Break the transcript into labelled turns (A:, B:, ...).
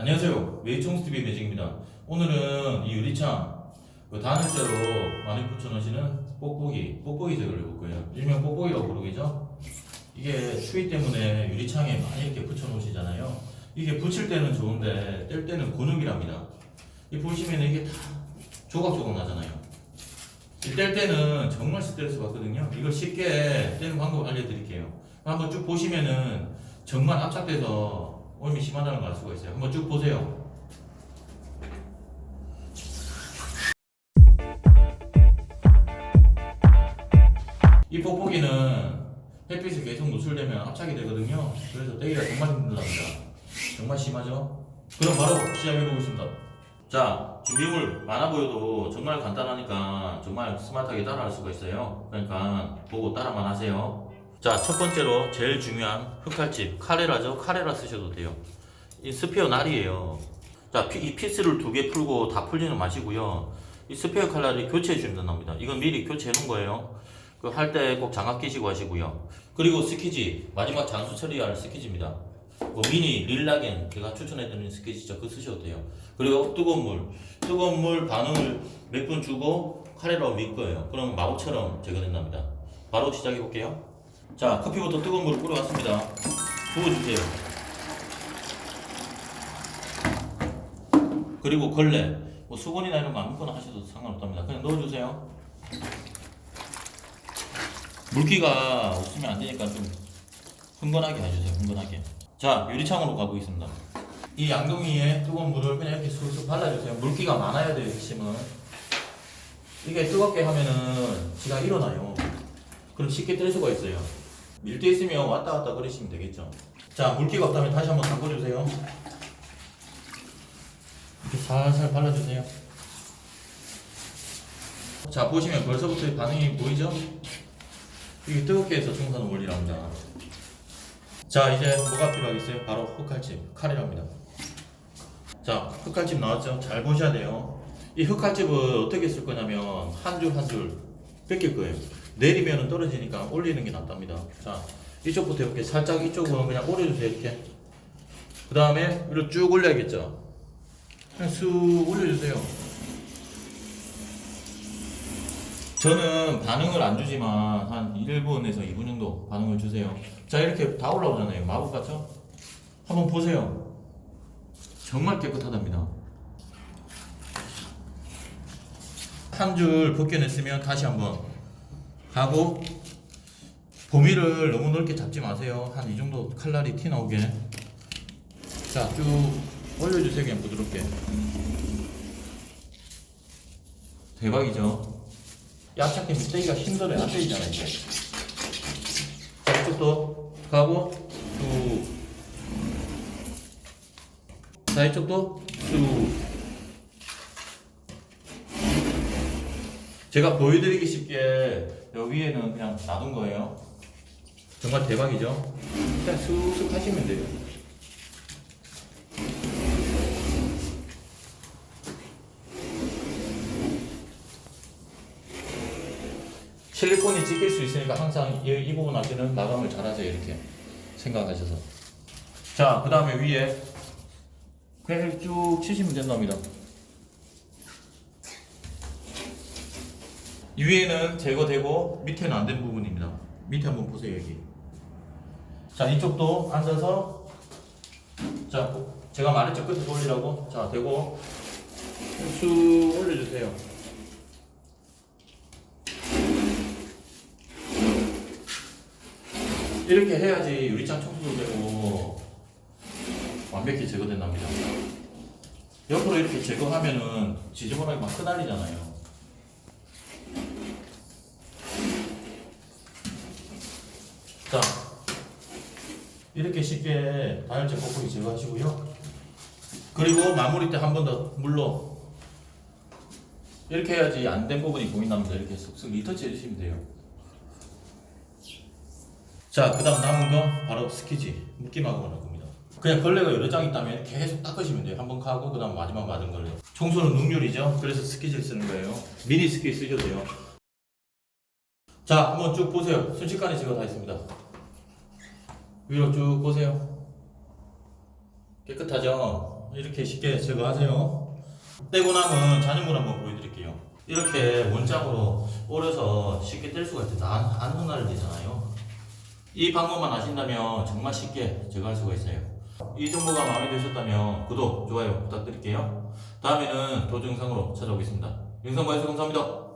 A: 안녕하세요. 웨이총스TV 매직입니다. 오늘은 이 유리창, 그 단열재로 많이 붙여놓으시는 뽁뽁이, 뽁뽁이 제거를 해볼 거예요. 일명 뽁뽁이라고 부르겠죠? 이게 추위 때문에 유리창에 많이 이렇게 붙여놓으시잖아요. 이게 붙일 때는 좋은데 뗄 때는 곤욕이랍니다. 이 보시면 이게 다 조각조각 나잖아요. 이 뗄 때는 정말 스트레스 받거든요. 이걸 쉽게 떼는 방법 알려드릴게요. 한번 쭉 보시면은 정말 압착돼서 오염이 심하다는 걸 알 수가 있어요. 한번 쭉 보세요. 이 뽁뽁이는 햇빛에 계속 노출되면 압착이 되거든요. 그래서 떼기가 정말 힘들답니다. 정말 심하죠? 그럼 바로 시작해 보겠습니다. 자, 준비물 많아 보여도 정말 간단하니까 정말 스마트하게 따라할 수가 있어요. 그러니까 보고 따라만 하세요. 자, 첫 번째로 제일 중요한 흑칼집, 카레라죠? 카레라 쓰셔도 돼요. 이 스페어 날이에요. 자, 피- 이 피스를 두 개 풀고 다 풀지는 마시고요. 이 스페어 칼날을 교체해 주면 된답니다. 이건 미리 교체해 놓은 거예요. 그 할 때 꼭 장갑 끼시고 하시고요. 그리고 스키지, 마지막 장수 처리할 스키지입니다. 뭐 미니, 릴라겐 제가 추천해드리는 스키지죠. 그거 쓰셔도 돼요. 그리고 뜨거운 물, 뜨거운 물 반응을 몇 분 주고 카레로 밀 거예요. 그럼 마법처럼 제거된답니다. 바로 시작해 볼게요. 자, 커피부터 뜨거운 물을 끓여왔습니다. 부어주세요. 그리고 걸레, 뭐 수건이나 이런 거 아무거나 하셔도 상관없답니다. 그냥 넣어주세요. 물기가 없으면 안 되니까 좀 흥건하게 해주세요. 흥건하게. 자, 유리창으로 가보겠습니다. 이 양동이에 뜨거운 물을 그냥 이렇게 쑥쑥 발라주세요. 물기가 많아야 돼요, 핵심은. 이게 뜨겁게 하면은 지가 일어나요. 그럼 쉽게 뜰 수가 있어요. 밀때 있으면 왔다 갔다 그러시면 되겠죠. 자, 물기가 없다면 다시 한번 담궈주세요. 이렇게 살살 발라주세요. 자, 보시면 벌써부터 반응이 보이죠? 이게 뜨겁게 해서 청소하는 원리랍니다. 자, 이제 뭐가 필요하겠어요? 바로 흑칼집, 칼이랍니다. 자, 흑칼집 나왔죠? 잘 보셔야 돼요. 이 흑칼집을 어떻게 쓸 거냐면 한 줄 한줄 뺏길 거예요. 내리면 떨어지니까 올리는 게 낫답니다. 자, 이쪽부터 이렇게 살짝 이쪽으로 그냥 올려주세요. 이렇게. 그 다음에 위로 쭉 올려야겠죠? 그냥 쑥 올려주세요. 저는 반응을 안 주지만 한 1분에서 2분 정도 반응을 주세요. 자, 이렇게 다 올라오잖아요. 마법 같죠? 한번 보세요. 정말 깨끗하답니다. 한 줄 벗겨냈으면 다시 한번 하고 보미를 너무 넓게 잡지 마세요. 한 이 정도 칼날이 티 나오게. 자, 쭉 올려주세요. 그냥 부드럽게. 대박이죠? 야착해 밑대기가 힘들어요. 안 되잖아, 이제. 자, 이쪽도 가고, 쭉. 자, 이쪽도 쭉. 제가 보여드리기 쉽게 여기 위에는 그냥 놔둔 거예요. 정말 대박이죠? 그냥 쑥쑥 하시면 돼요. 실리콘이 찍힐 수 있으니까 항상 이, 이 부분 아시는 마감을 잘 하세요. 이렇게 생각하셔서. 자, 그 다음에 위에 그냥 쭉 치시면 된답니다. 위에는 제거되고 밑에는 안 된 부분입니다. 밑에 한번 보세요 여기. 자 이쪽도 앉아서 자 제가 말했죠 끝에 돌리라고 자 되고 쑥 올려주세요. 이렇게 해야지 유리창 청소도 되고 완벽히 제거된답니다. 옆으로 이렇게 제거하면은 지저분하게 막 흩날리잖아요. 자, 이렇게 쉽게 다혈제 뽁뽁이 제거하시고요. 그리고 마무리 때 한 번 더 물로 이렇게 해야지 안 된 부분이 보인답니다. 이렇게 쓱쓱 리터치 해주시면 돼요. 자, 그 다음 남은 거 바로 스키지 묶기막으로 할 겁니다. 그냥 걸레가 여러 장 있다면 계속 닦으시면 돼요. 한 번 가고 그 다음 마지막 맞은 걸레. 청소는 능률이죠. 그래서 스키지를 쓰는 거예요. 미니 스키 쓰셔도 돼요. 자, 한번 쭉 보세요. 순식간에 제가 다 했습니다. 위로 쭉 보세요. 깨끗하죠? 이렇게 쉽게 제거하세요. 떼고 남은 잔여물 한번 보여드릴게요. 이렇게 원장으로 오려서 쉽게 뗄 수가 있대. 안, 안 흩날리잖아요. 이 방법만 아신다면 정말 쉽게 제거할 수가 있어요. 이 정보가 마음에 드셨다면 구독, 좋아요 부탁드릴게요. 다음에는 더 영상으로 찾아오겠습니다. 영상 봐주셔서 감사합니다.